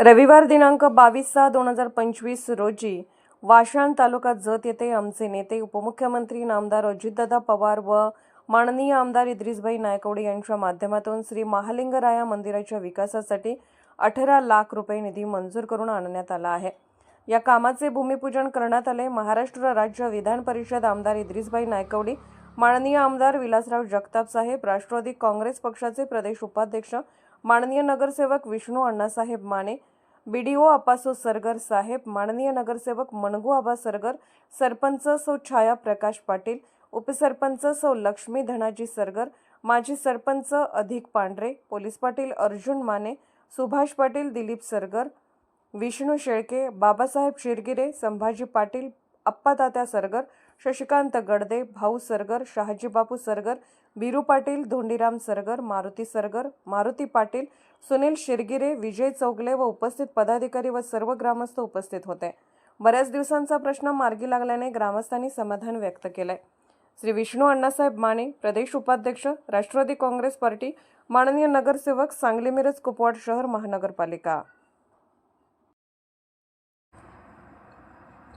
रविवार दिनांक बावीस सहा दोन हजार पंचवीस रोजी वाशाण तालुका जत येथे आमचे नेते उपमुख्यमंत्री नामदार अजितदादा पवार व माननीय आमदार इद्रिसभाई नायकवडे यांच्या माध्यमातून श्री महालिंगराया मंदिराच्या विकासासाठी अठरा लाख रुपये निधी मंजूर करून आणण्यात आला आहे. या कामाचे भूमिपूजन करण्यात आले. महाराष्ट्र राज्य विधान परिषद आमदार इद्रिसभाई नायकवडी माननीय आमदार विलासराव जगताप साहेब राष्ट्रवादी काँग्रेस पक्षाचे प्रदेश उपाध्यक्ष माननीय नगरसेवक Vishnu Annasaheb Mane B D O Apaso Sargar saheb माननीय नगरसेवक मनगू आबा सरगर सरपंच सौ छाया प्रकाश पाटील उपसरपंच सौ लक्ष्मी धनाजी सरगर माजी सरपंच अधिक पांढरे पोलीस पाटील अर्जुन माने सुभाष पाटील दिलीप सरगर विष्णू शेळके बाबासाहेब शिरगिरे संभाजी पाटील अप्पातात्या सरगर शशिकांत गडदे भाऊ सरगर शहाजीबापू सरगर बिरू पाटील धोंडीराम सरगर मारुती सरगर मारुती पाटील सुनील शिरगिरे विजय चौगले व उपस्थित पदाधिकारी व सर्व ग्रामस्थ उपस्थित होते. बऱ्याच दिवसांचा प्रश्न मार्गी लागल्याने ग्रामस्थांनी समाधान व्यक्त केलंय श्री विष्णू अण्णासाहेब माने प्रदेश उपाध्यक्ष राष्ट्रवादी काँग्रेस पार्टी माननीय नगरसेवक सांगली मिरज कुपवाड शहर महानगरपालिका.